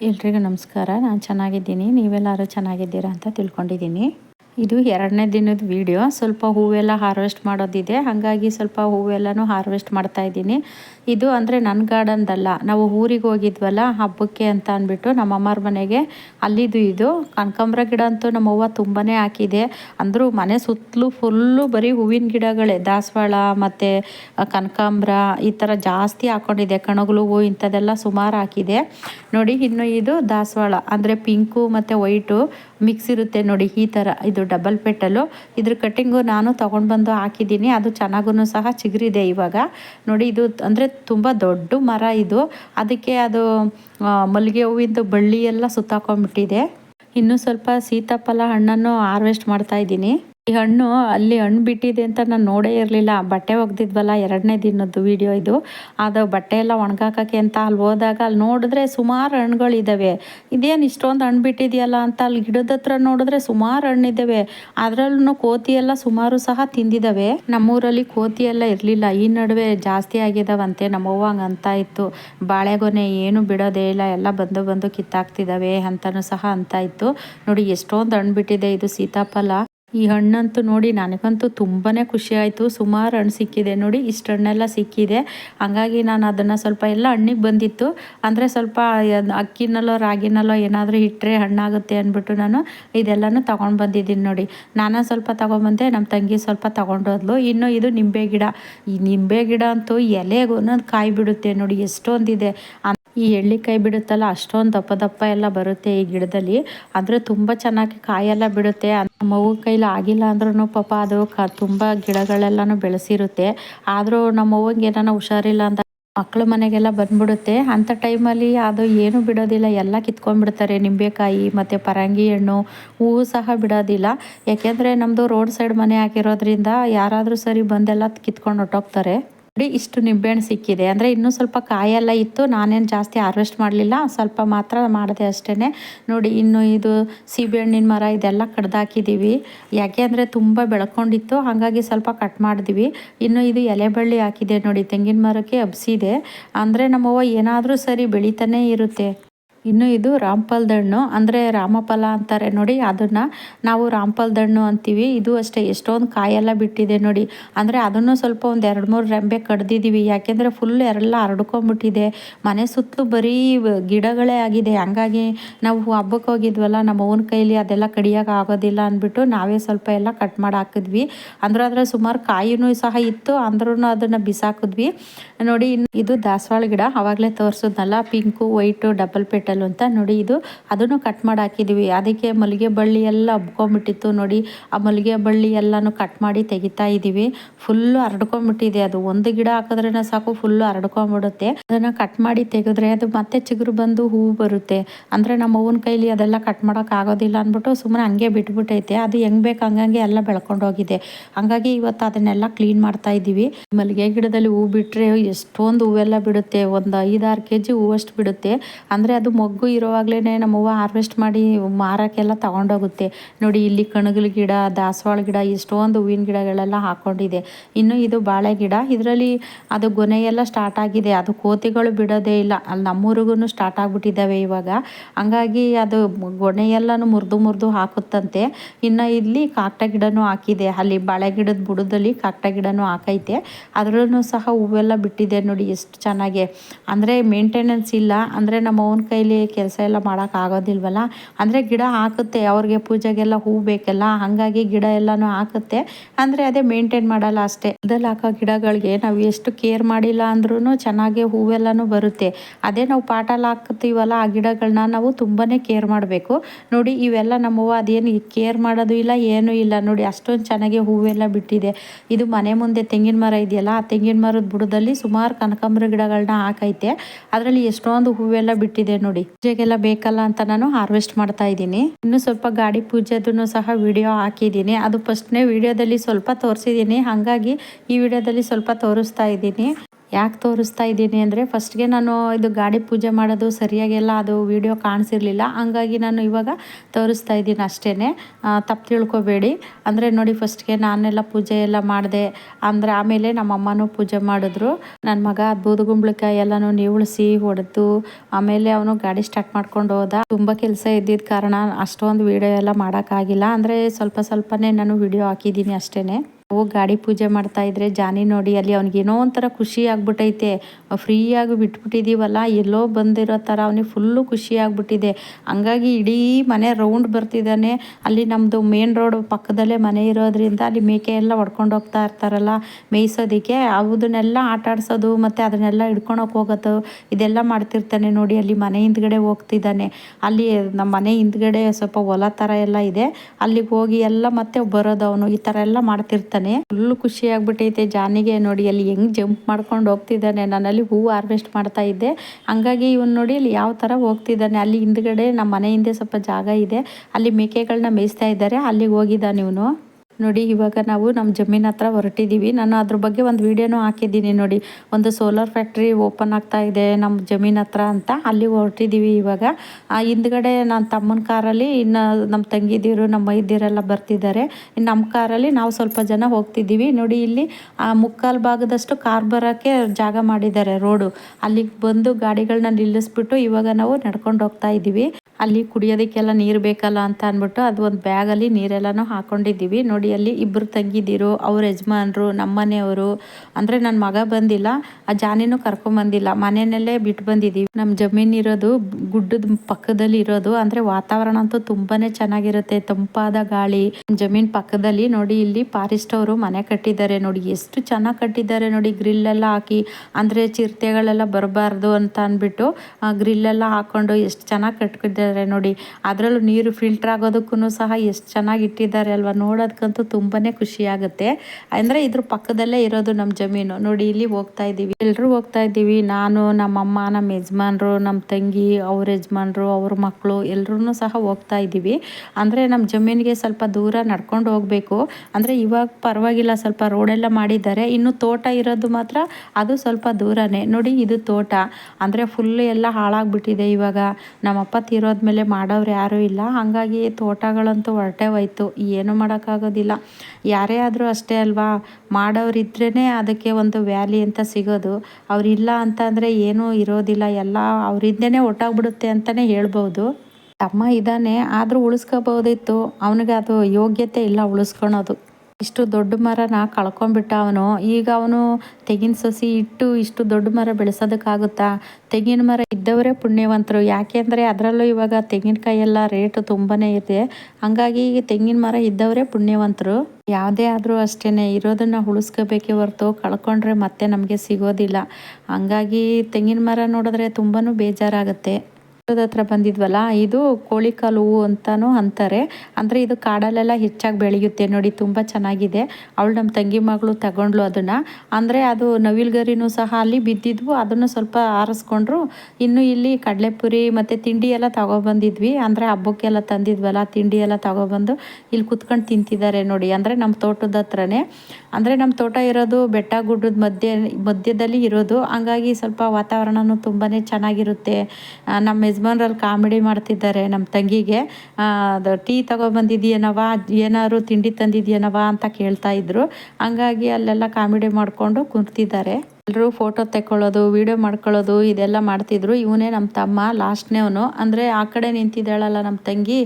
ಎಲ್ರಿಗೂ ನಮಸ್ಕಾರ. ನಾನು ಚೆನ್ನಾಗಿದ್ದೀನಿ. ನೀವೆಲ್ಲರೂ ಚೆನ್ನಾಗಿದ್ದೀರಾ ಅಂತ ತಿಳ್ಕೊಂಡಿದ್ದೀನಿ. ಇದು ಎರಡನೇ ದಿನದ ವಿಡಿಯೋ ಸ್ವಲ್ಪ ಹೂವೆಲ್ಲ ಹಾರ್ವೆಸ್ಟ್ ಮಾಡೋದಿದೆ. ಹಾಗಾಗಿ ಸ್ವಲ್ಪ ಹೂವೆಲ್ಲನೂ ಹಾರ್ವೆಸ್ಟ್ ಮಾಡ್ತಾ ಇದ್ದೀನಿ. ಇದು ಅಂದರೆ ನನ್ನ ಗಾರ್ಡನ್ದಲ್ಲ ನಾವು ಊರಿಗೆ ಹೋಗಿದ್ವಲ್ಲ, ಹಬ್ಬಕ್ಕೆ ಅಂತ ಅಂದ್ಬಿಟ್ಟು ನಮ್ಮಮ್ಮರ ಮನೆಗೆ ಅಲ್ಲಿದು ಇದು. ಕನಕಾಂಬ್ರ ಗಿಡ ಅಂತೂ ನಮ್ಮವ್ವ ತುಂಬಾ ಹಾಕಿದೆ. ಅಂದರೂ ಮನೆ ಸುತ್ತಲೂ ಫುಲ್ಲು ಬರೀ ಹೂವಿನ ಗಿಡಗಳೇ. ದಾಸವಾಳ ಮತ್ತು ಕನಕಾಂಬ್ರ ಈ ಥರ ಜಾಸ್ತಿ ಹಾಕ್ಕೊಂಡಿದೆ ಕಣಗಳು ಹೂ ಇಂಥದ್ದೆಲ್ಲ ಸುಮಾರು ಹಾಕಿದೆ. ನೋಡಿ, ಇನ್ನು ಇದು ದಾಸವಾಳ. ಅಂದರೆ ಪಿಂಕು ಮತ್ತು ವೈಟು ಮಿಕ್ಸ್ ಇರುತ್ತೆ ನೋಡಿ ಈ ಥರ ಇದು ಡಬಲ್ ಪೆಟ್ಟಲು. ಇದ್ರ ಕಟ್ಟಿಂಗು ನಾನು ತೊಗೊಂಡು ಬಂದು ಹಾಕಿದ್ದೀನಿ. ಅದು ಚೆನ್ನಾಗೂ ಸಹ ಚಿಗುರಿದೆ ಇವಾಗ. ನೋಡಿ, ಇದು ಅಂದರೆ ತುಂಬ ದೊಡ್ಡ ಮರ ಇದು. ಅದಕ್ಕೆ ಅದು ಮಲ್ಲಿಗೆ ಹೂವಿಂದು ಬಳ್ಳಿ ಎಲ್ಲ ಸುತ್ತಾಕೊಂಡ್ಬಿಟ್ಟಿದೆ. ಇನ್ನು ಸ್ವಲ್ಪ ಸೀತಾಫಲ ಹಣ್ಣನ್ನು ಹಾರ್ವೆಸ್ಟ್ ಮಾಡ್ತಾ ಇದ್ದೀನಿ. ಈ ಹಣ್ಣು ಅಲ್ಲಿ ಹಣ್ಣು ಬಿಟ್ಟಿದೆ ಅಂತ ನಾನು ನೋಡೇ ಇರಲಿಲ್ಲ. ಬಟ್ಟೆ ಒಗ್ದಿದ್ವಲ್ಲ, ಎರಡನೇ ದಿನದ್ದು ವಿಡಿಯೋ ಇದು. ಅದು ಬಟ್ಟೆ ಎಲ್ಲ ಒಣಗಾಕಕ್ಕೆ ಅಂತ ಅಲ್ಲಿ ಹೋದಾಗ ಅಲ್ಲಿ ನೋಡಿದ್ರೆ ಸುಮಾರು ಹಣ್ಣುಗಳಿದ್ದಾವೆ ಇದೇನು ಇಷ್ಟೊಂದು ಹಣ್ಣು ಬಿಟ್ಟಿದೆಯಲ್ಲ ಅಂತ ಅಲ್ಲಿ ಗಿಡದ ಹತ್ರ ನೋಡಿದ್ರೆ ಸುಮಾರು ಹಣ್ಣಿದ್ದಾವೆ ಅದರಲ್ಲೂ ಕೋತಿ ಎಲ್ಲ ಸುಮಾರು ಸಹ ತಿಂದಿದ್ದಾವೆ ನಮ್ಮೂರಲ್ಲಿ ಕೋತಿ ಎಲ್ಲ ಇರಲಿಲ್ಲ. ಈ ನಡುವೆ ಜಾಸ್ತಿ ಆಗಿದಾವಂತೆ ನಮ್ಮವ್ವ ಹಂಗೆ ಅಂತ ಇತ್ತು. ಬಾಳೆಗೊನೆ ಏನು ಬಿಡೋದೇ ಇಲ್ಲ. ಎಲ್ಲ ಬಂದು ಬಂದು ಕಿತ್ತಾಕ್ತಿದ್ದಾವೆ ಅಂತಲೂ ಸಹ ಅಂತ ಇತ್ತು. ನೋಡಿ ಎಷ್ಟೊಂದು ಹಣ್ಣು ಬಿಟ್ಟಿದೆ ಇದು ಸೀತಾಫಲ. ಈ ಹಣ್ಣಂತೂ ನೋಡಿ ನನಗಂತೂ ತುಂಬಾ ಖುಷಿ ಆಯಿತು. ಸುಮಾರು ಹಣ್ಣು ಸಿಕ್ಕಿದೆ ನೋಡಿ ಇಷ್ಟು ಹಣ್ಣೆಲ್ಲ ಸಿಕ್ಕಿದೆ. ಹಾಗಾಗಿ ನಾನು ಅದನ್ನು ಸ್ವಲ್ಪ ಎಲ್ಲ ಹಣ್ಣಿಗೆ ಬಂದಿತ್ತು. ಅಂದರೆ ಸ್ವಲ್ಪ ಅಕ್ಕಿನಲ್ಲೋ, ರಾಗಿನಲ್ಲೋ ಏನಾದರೂ ಇಟ್ಟರೆ ಹಣ್ಣಾಗುತ್ತೆ ಅಂದ್ಬಿಟ್ಟು ನಾನು ಇದೆಲ್ಲನೂ ತೊಗೊಂಡು ಬಂದಿದ್ದೀನಿ ನೋಡಿ. ನಾನು ಸ್ವಲ್ಪ ತೊಗೊಂಬಂದೆ ನಮ್ಮ ತಂಗಿ ಸ್ವಲ್ಪ ತೊಗೊಂಡೋದ್ಲು. ಇನ್ನು ಇದು ನಿಂಬೆ ಗಿಡ. ಈ ನಿಂಬೆ ಗಿಡ ಅಂತೂ ಎಲೆಗೂ ಕಾಯಿ ಬಿಡುತ್ತೆ ನೋಡಿ, ಎಷ್ಟೊಂದಿದೆ. ಈ ಎಳ್ಳಿಕಾಯಿ ಬಿಡುತ್ತಲ್ಲ, ಅಷ್ಟೊಂದು ದಪ್ಪ ದಪ್ಪ ಎಲ್ಲ ಬರುತ್ತೆ ಈ ಗಿಡದಲ್ಲಿ. ಆದರೆ ತುಂಬ ಚೆನ್ನಾಗಿ ಕಾಯೆಲ್ಲ ಬಿಡುತ್ತೆ. ಮಗು ಕೈಲಿ ಆಗಿಲ್ಲ ಅಂದ್ರೂ ಪಾಪ ಅದು ಕ, ತುಂಬ ಗಿಡಗಳೆಲ್ಲನೂ ಬೆಳೆಸಿರುತ್ತೆ. ಆದರೂ ನಮ್ಮ ಅವ್ವಂಗೆ ಏನಾನ ಹುಷಾರಿಲ್ಲ ಅಂತ ಮಕ್ಕಳು ಮನೆಗೆಲ್ಲ ಬಂದ್ಬಿಡುತ್ತೆ. ಅಂಥ ಟೈಮಲ್ಲಿ ಅದು ಏನು ಬಿಡೋದಿಲ್ಲ. ಎಲ್ಲ ಕಿತ್ಕೊಂಡ್ಬಿಡ್ತಾರೆ ನಿಂಬೆಕಾಯಿ, ಮತ್ತು ಪರಂಗಿ ಹಣ್ಣು, ಹೂವು ಸಹ ಬಿಡೋದಿಲ್ಲ. ಯಾಕೆಂದರೆ ನಮ್ಮದು ರೋಡ್ ಸೈಡ್ ಮನೆ ಹಾಕಿರೋದ್ರಿಂದ ಯಾರಾದರೂ ಸರಿ ಬಂದೆಲ್ಲ ಕಿತ್ಕೊಂಡು ಹೊಟ್ಟೋಗ್ತಾರೆ ನೋಡಿ ಇಷ್ಟು ನಿಂಬೆಹಣ್ಣು ಸಿಕ್ಕಿದೆ. ಅಂದರೆ ಇನ್ನೂ ಸ್ವಲ್ಪ ಕಾಯೆಲ್ಲ ಇತ್ತು, ನಾನೇನು ಜಾಸ್ತಿ ಹಾರ್ವೆಸ್ಟ್ ಮಾಡಲಿಲ್ಲ, ಸ್ವಲ್ಪ ಮಾತ್ರ ಮಾಡಿದೆ ಅಷ್ಟೇ ನೋಡಿ, ಇನ್ನು ಇದು ಸೀಬೆಹಣ್ಣಿನ ಮರ ಇದೆಲ್ಲ ಕಡ್ದಾಕಿದ್ದೀವಿ ಯಾಕೆ ಅಂದರೆ ತುಂಬ ಬೆಳ್ಕೊಂಡಿತ್ತು, ಹಾಗಾಗಿ ಸ್ವಲ್ಪ ಕಟ್ ಮಾಡಿದ್ವಿ. ಇನ್ನು ಇದು ಎಲೆ ಬಳ್ಳಿ ಹಾಕಿದೆ ನೋಡಿ, ತೆಂಗಿನ ಮರಕ್ಕೆ ಹಬ್ಸಿದೆ ಅಂದರೆ ನಮ್ಮವ್ವ ಏನಾದರೂ ಸರಿ ಬೆಳೀತಾನೇ ಇರುತ್ತೆ. ಇನ್ನು ಇದು ರಾಮ್ಫಲದ ಹಣ್ಣು ಅಂದರೆ ರಾಮಫಲ ಅಂತಾರೆ ನೋಡಿ, ಅದನ್ನು ನಾವು ರಾಮ್ಫಲದ ಹಣ್ಣು ಅಂತೀವಿ. ಇದು ಅಷ್ಟೇ, ಎಷ್ಟೊಂದು ಕಾಯೆಲ್ಲ ಬಿಟ್ಟಿದೆ ನೋಡಿ. ಅಂದರೆ ಅದನ್ನು ಸ್ವಲ್ಪ ಒಂದು ಎರಡು ಮೂರು ರೆಂಬೆ ಕಡ್ದಿದ್ದೀವಿ ಯಾಕೆಂದರೆ ಫುಲ್ ಎಲ್ಲ ಹರಡ್ಕೊಂಬಿಟ್ಟಿದೆ. ಮನೆ ಸುತ್ತಲೂ ಬರೀ ಗಿಡಗಳೇ ಆಗಿದೆ. ಹಂಗಾಗಿ ನಾವು ಹಬ್ಬಕ್ಕೆ ಹೋಗಿದ್ವಲ್ಲ, ನಮ್ಮ ಅವನ ಕೈಲಿ ಅದೆಲ್ಲ ಕಡಿಯೋಕೆ ಆಗೋದಿಲ್ಲ ಅಂದ್ಬಿಟ್ಟು ನಾವೇ ಸ್ವಲ್ಪ ಎಲ್ಲ ಕಟ್ ಮಾಡಿ ಹಾಕಿದ್ವಿ. ಅಂದ್ರೆ ಅದರ ಸುಮಾರು ಕಾಯಿನೂ ಸಹ ಇತ್ತು. ಅಂದ್ರೂ ಅದನ್ನು ಬಿಸಾಕಿದ್ವಿ. ನೋಡಿ ಇದು ದಾಸವಾಳ ಗಿಡ. ಆವಾಗಲೇ ತೋರಿಸೋದ್ನಲ್ಲ, ಪಿಂಕು, ವೈಟು, ಡಬಲ್ ಪೆಟಲ್ ಅಂತ ನೋಡಿ ಇದು ಅದನ್ನು ಕಟ್ ಮಾಡಿ ಹಾಕಿದ್ವಿ ಅದಕ್ಕೆ ಮಲ್ಲಿಗೆ ಬಳ್ಳಿ ಎಲ್ಲ ಹಬ್ಕೊಂಬಿಟ್ಟಿತ್ತು ನೋಡಿ. ಆ ಮಲ್ಲಿಗೆ ಬಳ್ಳಿ ಎಲ್ಲನೂ ಕಟ್ ಮಾಡಿ ತೆಗಿತಾ ಇದ್ದೀವಿ. ಫುಲ್ಲು ಹರಡ್ಕೊಂಬಿಟ್ಟಿದೆ ಅದು. ಒಂದು ಗಿಡ ಹಾಕಿದ್ರೆ ಸಾಕು, ಫುಲ್ಲು ಹರಡ್ಕೊಂಬಿಡುತ್ತೆ. ಅದನ್ನು ಕಟ್ ಮಾಡಿ ತೆಗೆದ್ರೆ ಅದು ಮತ್ತೆ ಚಿಗುರು ಬಂದು ಹೂವು ಬರುತ್ತೆ. ಅಂದರೆ ನಮ್ಮ ಅವ್ವನ ಕೈಲಿ ಅದೆಲ್ಲ ಕಟ್ ಮಾಡೋಕೆ ಆಗೋದಿಲ್ಲ ಅಂದ್ಬಿಟ್ಟು ಸುಮ್ಮನೆ ಹಂಗೆ ಬಿಟ್ಬಿಟ್ಟೈತೆ. ಅದು ಹೆಂಗೆ ಬೇಕು ಹಂಗಂಗೆ ಎಲ್ಲ ಬೆಳ್ಕೊಂಡು ಹೋಗಿದೆ. ಹಂಗಾಗಿ ಇವತ್ತು ಅದನ್ನೆಲ್ಲ ಕ್ಲೀನ್ ಮಾಡ್ತಾ ಇದ್ದೀವಿ. ಮಲ್ಲಿಗೆ ಗಿಡದಲ್ಲಿ ಹೂ ಬಿಟ್ಟರೆ ಎಷ್ಟೊಂದು ಹೂವೆಲ್ಲ ಬಿಡುತ್ತೆ. ಒಂದು ಐದಾರು ಕೆ ಜಿ ಹೂವಷ್ಟು ಬಿಡುತ್ತೆ. ಅಂದರೆ ಅದು ಮೊಗ್ಗು ಇರುವಾಗಲೇ ನಮ್ಮವ್ವ ಹಾರ್ವೆಸ್ಟ್ ಮಾಡಿ ಮಾರೋಕ್ಕೆಲ್ಲ ತಗೊಂಡೋಗುತ್ತೆ. ನೋಡಿ ಇಲ್ಲಿ ಕಣಗಲ್ ಗಿಡ, ದಾಸವಾಳ ಗಿಡ, ಎಷ್ಟೊಂದು ಹೂವಿನ ಗಿಡಗಳೆಲ್ಲ ಹಾಕ್ಕೊಂಡಿದೆ ಇನ್ನು ಇದು ಬಾಳೆ ಗಿಡ. ಇದರಲ್ಲಿ ಅದು ಗೊನೆ ಎಲ್ಲ ಸ್ಟಾರ್ಟ್ ಆಗಿದೆ. ಅದು ಕೋತಿಗಳು ಬಿಡೋದೇ ಇಲ್ಲ. ಅಲ್ಲಿ ನಮ್ಮೂರಿಗೂ ಸ್ಟಾರ್ಟ್ ಆಗಿಬಿಟ್ಟಿದ್ದಾವೆ ಇವಾಗ. ಹಂಗಾಗಿ ಅದು ಗೊನೆ ಮುರಿದು ಮುರಿದು ಹಾಕುತ್ತಂತೆ. ಇನ್ನು ಇಲ್ಲಿ ಕಾಕ್ಟ ಗಿಡನೂ ಹಾಕಿದೆ. ಅಲ್ಲಿ ಬಾಳೆ ಗಿಡದ ಬುಡದಲ್ಲಿ ಕಾಕ್ಟ ಗಿಡನೂ ಹಾಕೈತೆ. ಅದರಲ್ಲೂ ಸಹ ಹೂವೆಲ್ಲ ಬಿಟ್ಟಿದೆ ನೋಡಿ ಎಷ್ಟು ಚೆನ್ನಾಗಿ. ಅಂದರೆ ಮೇಂಟೆನೆನ್ಸ್ ಇಲ್ಲ. ಅಂದರೆ ನಮ್ಮ ಅವನ ಕೈಲಿ ಕೆಲಸ ಎಲ್ಲ ಆಗೋದಿಲ್ವಲ್ಲ? ಅಂದರೆ ಗಿಡ ಹಾಕುತ್ತೆ, ಅವ್ರಿಗೆ ಪೂಜೆಗೆಲ್ಲ ಹೂ ಬೇಕಲ್ಲ? ಹಾಗಾಗಿ ಗಿಡ ಎಲ್ಲನೂ ಹಾಕುತ್ತೆ. ಅಂದರೆ ಅದೇ ಮೇಂಟೈನ್ ಮಾಡಲ್ಲ ಅಷ್ಟೇ. ಅದಲ್ಲಿ ಹಾಕೋ ಗಿಡಗಳಿಗೆ ನಾವು ಎಷ್ಟು ಕೇರ್ ಮಾಡಿಲ್ಲ ಅಂದ್ರೂ ಚೆನ್ನಾಗಿ ಹೂವೆಲ್ಲನೂ ಬರುತ್ತೆ. ಅದೇ ನಾವು ಪಾಟಲ್ಲಿ ಹಾಕ್ತೀವಲ್ಲ ಆ ಗಿಡಗಳನ್ನ ನಾವು ತುಂಬಾ ಕೇರ್ ಮಾಡಬೇಕು. ನೋಡಿ, ಇವೆಲ್ಲ ನಮ್ಮವ್ವ ಅದೇನು ಕೇರ್ ಮಾಡೋದು ಇಲ್ಲ, ಏನೂ ಇಲ್ಲ. ನೋಡಿ, ಅಷ್ಟೊಂದು ಚೆನ್ನಾಗಿ ಹೂವೆಲ್ಲ ಬಿಟ್ಟಿದೆ. ಇದು ಮನೆ ಮುಂದೆ ತೆಂಗಿನ ಮರ ಇದೆಯಲ್ಲ, ಆ ತೆಂಗಿನ ಮರದ ಬುಡದಲ್ಲಿ ಸುಮಾರು ಕನಕಾಂಬರ ಗಿಡಗಳನ್ನ ಹಾಕೈತೆ. ಅದರಲ್ಲಿ ಎಷ್ಟೊಂದು ಹೂವೆಲ್ಲ ಬಿಟ್ಟಿದೆ ನೋಡಿ. ಪೂಜೆಗೆಲ್ಲ ಬೇಕಲ್ಲ ಅಂತ ನಾನು ಹಾರ್ವೆಸ್ಟ್ ಮಾಡ್ತಾ ಇದ್ದೀನಿ. ಇನ್ನು ಸ್ವಲ್ಪ ಗಾಡಿ ಪೂಜೆದನ್ನು ಸಹ ವಿಡಿಯೋ ಹಾಕಿದ್ದೀನಿ. ಅದು ಫಸ್ಟ್ನೇ ವಿಡಿಯೋದಲ್ಲಿ ಸ್ವಲ್ಪ ತೋರಿಸಿದ್ದೀನಿ. ಹಾಗಾಗಿ ಈ ವಿಡಿಯೋದಲ್ಲಿ ಸ್ವಲ್ಪ ತೋರಿಸ್ತಾ ಇದ್ದೀನಿ. ಯಾಕೆ ತೋರಿಸ್ತಾ ಇದ್ದೀನಿ ಅಂದರೆ ಫಸ್ಟ್ಗೆ ನಾನು ಇದು ಗಾಡಿ ಪೂಜೆ ಮಾಡೋದು ಸರಿಯಾಗೆಲ್ಲ ಅದು ವಿಡಿಯೋ ಕಾಣಿಸಿರಲಿಲ್ಲ. ಹಂಗಾಗಿ ನಾನು ಇವಾಗ ತೋರಿಸ್ತಾ ಇದ್ದೀನಿ ಅಷ್ಟೇ ತಪ್ಪು ತಿಳ್ಕೊಬೇಡಿ. ಅಂದರೆ ನೋಡಿ ಫಸ್ಟ್ಗೆ ನಾನೆಲ್ಲ ಪೂಜೆ ಎಲ್ಲ ಮಾಡಿದೆ. ಅಂದರೆ ಆಮೇಲೆ ನಮ್ಮ ಅಮ್ಮನೂ ಪೂಜೆ ಮಾಡಿದ್ರು. ನನ್ನ ಮಗ ಬೂದುಗುಂಬಳಕಾಯಿ ಎಲ್ಲನೂ ನೀವುಳಿಸಿ ಹೊಡೆದು, ಆಮೇಲೆ ಅವನು ಗಾಡಿ ಸ್ಟಾರ್ಟ್ ಮಾಡ್ಕೊಂಡು ಹೋದ. ತುಂಬ ಕೆಲಸ ಇದ್ದಿದ್ದ ಕಾರಣ ಅಷ್ಟೊಂದು ವಿಡಿಯೋ ಎಲ್ಲ ಮಾಡೋಕ್ಕಾಗಿಲ್ಲ. ಅಂದರೆ ಸ್ವಲ್ಪ ಸ್ವಲ್ಪನೇ ನಾನು ವಿಡಿಯೋ ಹಾಕಿದ್ದೀನಿ ಅಷ್ಟೇ ನಾವು ಗಾಡಿ ಪೂಜೆ ಮಾಡ್ತಾ ಇದ್ರೆ ಜಾನಿ ನೋಡಿ, ಅಲ್ಲಿ ಅವ್ನಿಗೆ ಏನೋ ಒಂಥರ ಖುಷಿ ಆಗ್ಬಿಟ್ಟೈತೆ ಫ್ರೀಯಾಗಿ ಬಿಟ್ಬಿಟ್ಟಿದೀವಲ್ಲ, ಎಲ್ಲೋ ಬಂದಿರೋ ಥರ ಅವನಿಗೆ ಫುಲ್ಲು ಖುಷಿ ಆಗ್ಬಿಟ್ಟಿದೆ. ಹಂಗಾಗಿ ಇಡೀ ಮನೆ ರೌಂಡ್ ಬರ್ತಿದ್ದಾನೆ ಅಲ್ಲಿ ನಮ್ಮದು ಮೇನ್ ರೋಡ್ ಪಕ್ಕದಲ್ಲೇ ಮನೆ ಇರೋದ್ರಿಂದ ಅಲ್ಲಿ ಮೇಕೆ ಎಲ್ಲ ಹೊಡ್ಕೊಂಡು ಹೋಗ್ತಾ ಇರ್ತಾರಲ್ಲ, ಮೇಯಿಸೋದಕ್ಕೆ. ಅದನ್ನೆಲ್ಲ ಆಟ ಆಡಿಸೋದು, ಮತ್ತು ಅದನ್ನೆಲ್ಲ ಹಿಡ್ಕೊಳಕ್ಕೆ ಹೋಗೋದು, ಇದೆಲ್ಲ ಮಾಡ್ತಿರ್ತಾನೆ ನೋಡಿ, ಅಲ್ಲಿ ಮನೆ ಹಿಂದ್ಗಡೆ ಹೋಗ್ತಿದ್ದಾನೆ ಅಲ್ಲಿ ನಮ್ಮ ಮನೆ ಹಿಂದ್ಗಡೆ ಸ್ವಲ್ಪ ಹೊಲ ಥರ ಎಲ್ಲ ಇದೆ. ಅಲ್ಲಿಗೆ ಹೋಗಿ ಎಲ್ಲ ಮತ್ತೆ ಬರೋದು ಅವನು. ಈ ಥರ ಎಲ್ಲ ಮಾಡ್ತಿರ್ತಾನೆ. ಫುಲ್ ಖುಷಿ ಆಗ್ಬಿಟ್ಟೈತೆ ಜಾನಿಗೆ ನೋಡಿ ಅಲ್ಲಿ ಹೆಂಗ್ ಜಂಪ್ ಮಾಡ್ಕೊಂಡು ಹೋಗ್ತಿದ್ದಾನೆ. ನಾನಲ್ಲಿ ಹೂ ಹಾರ್ವೆಸ್ಟ್ ಮಾಡ್ತಾ ಇದ್ದೆ. ಹಂಗಾಗಿ ಇವನ್ ನೋಡಿ ಅಲ್ಲಿ ಯಾವ ತರ ಹೋಗ್ತಿದ್ದಾನೆ. ಅಲ್ಲಿ ಹಿಂದ್ಗಡೆ ನಮ್ಮ ಮನೆ ಹಿಂದೆ ಸ್ವಲ್ಪ ಜಾಗ ಇದೆ. ಅಲ್ಲಿ ಮೇಕೆಗಳನ್ನ ಮೇಯಿಸ್ತಾ ಇದ್ದಾರೆ. ಅಲ್ಲಿಗೆ ಹೋಗಿದ್ದಾನೆ ಇವನು. ನೋಡಿ, ಇವಾಗ ನಾವು ನಮ್ಮ ಜಮೀನ್ ಹತ್ರ ಹೊರಟಿದ್ದೀವಿ. ನಾನು ಅದ್ರ ಬಗ್ಗೆ ಒಂದು ವೀಡಿಯೋನೂ ಹಾಕಿದ್ದೀನಿ ನೋಡಿ. ಒಂದು ಸೋಲಾರ್ ಫ್ಯಾಕ್ಟ್ರಿ ಓಪನ್ ಆಗ್ತಾ ಇದೆ ನಮ್ಮ ಜಮೀನ್ ಹತ್ರ ಅಂತ. ಅಲ್ಲಿ ಹೊರಟಿದ್ದೀವಿ ಇವಾಗ. ಆ, ಹಿಂದ್ಗಡೆ ನನ್ನ ತಮ್ಮನ ಕಾರಲ್ಲಿ ಇನ್ನು ನಮ್ಮ ತಂಗಿದಿರು, ನಮ್ಮ ಮೈದಿರೆಲ್ಲ ಬರ್ತಿದ್ದಾರೆ. ಇನ್ನು ನಮ್ಮ ಕಾರಲ್ಲಿ ನಾವು ಸ್ವಲ್ಪ ಜನ ಹೋಗ್ತಿದ್ದೀವಿ. ನೋಡಿ, ಇಲ್ಲಿ, ಆ, ಮುಕ್ಕಾಲು ಭಾಗದಷ್ಟು ಕಾರ್ ಬರೋಕ್ಕೆ ಜಾಗ ಮಾಡಿದ್ದಾರೆ ರೋಡು. ಅಲ್ಲಿಗೆ ಬಂದು ಗಾಡಿಗಳನ್ನ ನಿಲ್ಲಿಸ್ಬಿಟ್ಟು ಇವಾಗ ನಾವು ನಡ್ಕೊಂಡು ಹೋಗ್ತಾ ಇದ್ದೀವಿ. ಅಲ್ಲಿ ಕುಡಿಯೋದಕ್ಕೆಲ್ಲ ನೀರು ಬೇಕಲ್ಲ ಅಂತ ಅಂದ್ಬಿಟ್ಟು ಅದು ಒಂದು ಬ್ಯಾಗಲ್ಲಿ ನೀರೆಲ್ಲಾನು ಹಾಕೊಂಡಿದ್ದೀವಿ. ನೋಡಿ, ಅಲ್ಲಿ ಇಬ್ಬರು ತಂಗಿದಿರು, ಅವ್ರ ಯಜಮಾನರು, ನಮ್ಮನೆಯವರು, ಅಂದರೆ ನನ್ನ ಮಗ ಬಂದಿಲ್ಲ, ಆ ಜಾನಿನೂ ಕರ್ಕೊಂಬಂದಿಲ್ಲ ಮನೆಯಲ್ಲೇ ಬಿಟ್ಟು ಬಂದಿದ್ದೀವಿ. ನಮ್ಮ ಜಮೀನು ಇರೋದು ಗುಡ್ಡದ ಪಕ್ಕದಲ್ಲಿ ಇರೋದು. ಅಂದರೆ ವಾತಾವರಣ ಅಂತೂ ತುಂಬಾ ಚೆನ್ನಾಗಿರುತ್ತೆ. ತಂಪಾದ ಗಾಳಿ. ಜಮೀನು ಪಕ್ಕದಲ್ಲಿ ನೋಡಿ, ಇಲ್ಲಿ ಫಾರೆಸ್ಟ್ ಅವರು ಮನೆ ಕಟ್ಟಿದ್ದಾರೆ. ನೋಡಿ, ಎಷ್ಟು ಚೆನ್ನಾಗಿ ಕಟ್ಟಿದ್ದಾರೆ ನೋಡಿ ಗ್ರಿಲ್ ಎಲ್ಲ ಹಾಕಿ. ಅಂದರೆ ಚಿರತೆಗಳೆಲ್ಲ ಬರಬಾರ್ದು ಅಂತ ಅಂದ್ಬಿಟ್ಟು ಗ್ರಿಲ್ ಎಲ್ಲ ಹಾಕೊಂಡು ಎಷ್ಟು ಚೆನ್ನಾಗಿ ಕಟ್ಕಿದ್ದಾರೆ ನೋಡಿ. ಅದರಲ್ಲೂ ನೀರು ಫಿಲ್ಟರ್ ಆಗೋದಕ್ಕೂ ಸಹ ಎಷ್ಟು ಚೆನ್ನಾಗಿ ಇಟ್ಟಿದ್ದಾರೆ ಅಲ್ವಾ? ನೋಡೋದಕ್ಕಂತೂ ತುಂಬಾ ಖುಷಿ ಆಗುತ್ತೆ ಅಂದರೆ ಇದ್ರ ಪಕ್ಕದಲ್ಲೇ ಇರೋದು ನಮ್ಮ ಜಮೀನು. ನೋಡಿ, ಇಲ್ಲಿ ಹೋಗ್ತಾ ಇದ್ದೀವಿ. ಎಲ್ಲರೂ ಹೋಗ್ತಾ ಇದ್ದೀವಿ. ನಾನು ನಮ್ಮಮ್ಮ ನಮ್ಮ ಯಜಮಾನ್ರು ನಮ್ಮ ತಂಗಿ, ಅವ್ರ ಯಜಮಾನ್ರು, ಅವ್ರ ಮಕ್ಕಳು ಎಲ್ಲರೂ ಸಹ ಹೋಗ್ತಾ ಇದ್ದೀವಿ. ಅಂದರೆ ನಮ್ಮ ಜಮೀನಿಗೆ ಸ್ವಲ್ಪ ದೂರ ನಡ್ಕೊಂಡು ಹೋಗಬೇಕು. ಅಂದರೆ ಇವಾಗ ಪರವಾಗಿಲ್ಲ, ಸ್ವಲ್ಪ ರೋಡೆಲ್ಲ ಮಾಡಿದ್ದಾರೆ. ಇನ್ನು ತೋಟ ಇರೋದು ಮಾತ್ರ ಅದು ಸ್ವಲ್ಪ ದೂರನೇ. ನೋಡಿ, ಇದು ತೋಟ. ಅಂದರೆ ಫುಲ್ ಎಲ್ಲ ಹಾಳಾಗ್ಬಿಟ್ಟಿದೆ ಇವಾಗ. ನಮ್ಮಪ್ಪ ತೀರೋದ್ಮೇಲೆ ಮಾಡೋರು ಯಾರೂ ಇಲ್ಲ. ಹಾಗಾಗಿ ತೋಟಗಳಂತೂ ಹೊರಟೇ ಹೋಯ್ತು. ಏನು ಮಾಡೋಕ್ಕಾಗೋದಿಲ್ಲ. ಯಾರೇ ಆದರೂ ಅಷ್ಟೇ ಅಲ್ವಾ? ಮಾಡೋರಿದ್ರೇ ಅದಕ್ಕೆ ಒಂದು ವ್ಯಾಲಿ ಅಂತ ಸಿಗೋದು. ಅವರಿಲ್ಲ ಅಂತ ಅಂದರೆ ಏನೂ ಇರೋದಿಲ್ಲ. ಎಲ್ಲ ಅವರಿಂದನೇ ಒಟ್ಟಾಗ್ಬಿಡುತ್ತೆ ಅಂತಲೇ ಹೇಳ್ಬೋದು. ತಮ್ಮ ಇದ್ದಾನೆ ಆದರೂ ಉಳಿಸ್ಕೋಬೋದಿತ್ತು. ಅವನಿಗೆ ಅದು ಯೋಗ್ಯತೆ ಇಲ್ಲ ಉಳಿಸ್ಕೊಳೋದು. ಇಷ್ಟು ದೊಡ್ಡ ಮರನ ಕಳ್ಕೊಂಡ್ಬಿಟ್ಟ ಅವನು. ಈಗ ಅವನು ತೆಂಗಿನ ಸಸಿ ಇಟ್ಟು ಇಷ್ಟು ದೊಡ್ಡ ಮರ ಬೆಳೆಸೋದಕ್ಕಾಗುತ್ತಾ? ತೆಂಗಿನ ಮರ ಇದ್ದವರೇ ಪುಣ್ಯವಂತರು. ಯಾಕೆಂದರೆ ಅದರಲ್ಲೂ ಇವಾಗ ತೆಂಗಿನಕಾಯಿ ಎಲ್ಲ ರೇಟು ತುಂಬಾ ಇದೆ. ಹಂಗಾಗಿ ತೆಂಗಿನ ಮರ ಇದ್ದವರೇ ಪುಣ್ಯವಂತರು. ಯಾವುದೇ ಆದರೂ ಅಷ್ಟೇ ಇರೋದನ್ನು ಉಳಿಸ್ಕೋಬೇಕೇ ಹೊರತು ಕಳ್ಕೊಂಡ್ರೆ ಮತ್ತೆ ನಮಗೆ ಸಿಗೋದಿಲ್ಲ. ಹಂಗಾಗಿ ತೆಂಗಿನ ಮರ ನೋಡಿದ್ರೆ ತುಂಬಾ ಬೇಜಾರಾಗುತ್ತೆ. ಹತ್ರ ಬಂದಿದ್ವಲ್ಲ, ಇದು ಕೋಳಿಕಾಲು ಹೂವು ಅಂತಾನು ಅಂತಾರೆ. ಅಂದರೆ ಇದು ಕಾಡಲ್ಲೆಲ್ಲ ಹೆಚ್ಚಾಗಿ ಬೆಳೆಯುತ್ತೆ ನೋಡಿ, ತುಂಬ ಚೆನ್ನಾಗಿದೆ. ಅವಳು ನಮ್ಮ ತಂಗಿ ಮಗಳು ತಗೊಂಡ್ಲು ಅದನ್ನು. ಅಂದರೆ ಅದು ನವಿಲ್ಗರಿನೂ ಸಹ ಅಲ್ಲಿ ಬಿದ್ದಿದ್ವು, ಅದನ್ನು ಸ್ವಲ್ಪ ಆರಿಸ್ಕೊಂಡ್ರು. ಇನ್ನು ಇಲ್ಲಿ ಕಡಲೆಪುರಿ ಮತ್ತು ತಿಂಡಿ ಎಲ್ಲ ತಗೊಬಂದಿದ್ವಿ. ಅಂದರೆ ಹಬ್ಬಕ್ಕೆಲ್ಲ ತಂದಿದ್ವಲ್ಲ, ತಿಂಡಿ ಎಲ್ಲ ತಗೊಬಂದು ಇಲ್ಲಿ ಕುತ್ಕೊಂಡು ತಿಂತಿದ್ದಾರೆ ನೋಡಿ. ಅಂದರೆ ನಮ್ಮ ತೋಟದ ಹತ್ರನೇ. ಅಂದರೆ ನಮ್ಮ ತೋಟ ಇರೋದು ಬೆಟ್ಟ ಗುಡ್ಡದ ಮಧ್ಯೆ, ಮಧ್ಯದಲ್ಲಿ ಇರೋದು. ಹಂಗಾಗಿ ಸ್ವಲ್ಪ ವಾತಾವರಣನೂ ತುಂಬಾ ಚೆನ್ನಾಗಿರುತ್ತೆ. ನಮ್ಮ ಯಜಮಾನ್ರಲ್ಲಿ ಕಾಮಿಡಿ ಮಾಡ್ತಿದ್ದಾರೆ ನಮ್ಮ ತಂಗಿಗೆ. ಅದು ಟೀ ತಗೊಬಂದಿದ್ಯೇನವ ಏನಾದ್ರು ತಿಂಡಿ ತಂದಿದ್ಯೇನವ ಅಂತ ಕೇಳ್ತಾ ಇದ್ದರು ಹಂಗಾಗಿ ಅಲ್ಲೆಲ್ಲ ಕಾಮಿಡಿ ಮಾಡಿಕೊಂಡು ಕುಂತಿದ್ದಾರೆ. ಎಲ್ಲರೂ ಫೋಟೋ ತೆಕ್ಕೊಳ್ಳೋದು ವಿಡಿಯೋ ಮಾಡ್ಕೊಳ್ಳೋದು ಇದೆಲ್ಲ ಮಾಡ್ತಿದ್ರು. ಇವನೇ ನಮ್ಮ ತಮ್ಮ ಲಾಸ್ಟ್ನೇವನು ಅಂದರೆ ಆ ಕಡೆ ನಿಂತಿದ್ದಾಳಲ್ಲ ನಮ್ಮ ತಂಗಿ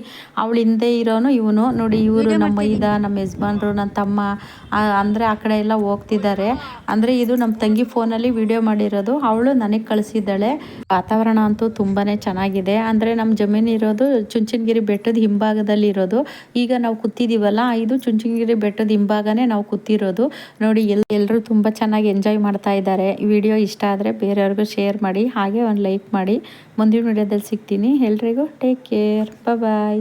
ಅವಳು ಹಿಂದೆ ಇರೋನು ಇವನು. ನೋಡಿ ಇವರು ನಮ್ಮ ಮೈದ ನಮ್ಮ ಯಜಮಾನ್ರು ನನ್ನ ತಮ್ಮ ಅಂದರೆ ಆ ಕಡೆ ಎಲ್ಲ ಹೋಗ್ತಿದ್ದಾರೆ. ಅಂದರೆ ಇದು ನಮ್ಮ ತಂಗಿ ಫೋನಲ್ಲಿ ವಿಡಿಯೋ ಮಾಡಿರೋದು. ಅವಳು ನನಗೆ ಕಳಿಸಿದ್ದಾಳೆ. ವಾತಾವರಣ ಅಂತೂ ತುಂಬಾ ಚೆನ್ನಾಗಿದೆ. ಅಂದರೆ ನಮ್ಮ ಜಮೀನು ಇರೋದು ಚುಂಚನಗಿರಿ ಬೆಟ್ಟದ ಹಿಂಭಾಗದಲ್ಲಿ ಇರೋದು. ಈಗ ನಾವು ಕೂತಿದ್ದೀವಲ್ಲ ಇದು ಚುಂಚನಗಿರಿ ಬೆಟ್ಟದ ಹಿಂಭಾಗನೇ ನಾವು ಕೂತಿರೋದು. ನೋಡಿ ಎಲ್ ಎಲ್ಲರೂ ತುಂಬ ಚೆನ್ನಾಗಿ ಎಂಜಾಯ್ ಮಾಡ್ತಾ ಇದ್ದಾರೆ. ಇದ್ದಾರೆ. ವಿಡಿಯೋ ಇಷ್ಟ ಆದರೆ ಬೇರೆಯವ್ರಿಗೂ ಶೇರ್ ಮಾಡಿ, ಹಾಗೆ ಒಂದು ಲೈಕ್ ಮಾಡಿ. ಮುಂದಿನ ವಿಡಿಯೋದಲ್ಲಿ ಸಿಗ್ತೀನಿ. ಎಲ್ರಿಗೂ ಟೇಕ್ ಕೇರ್ ಬಾಯ್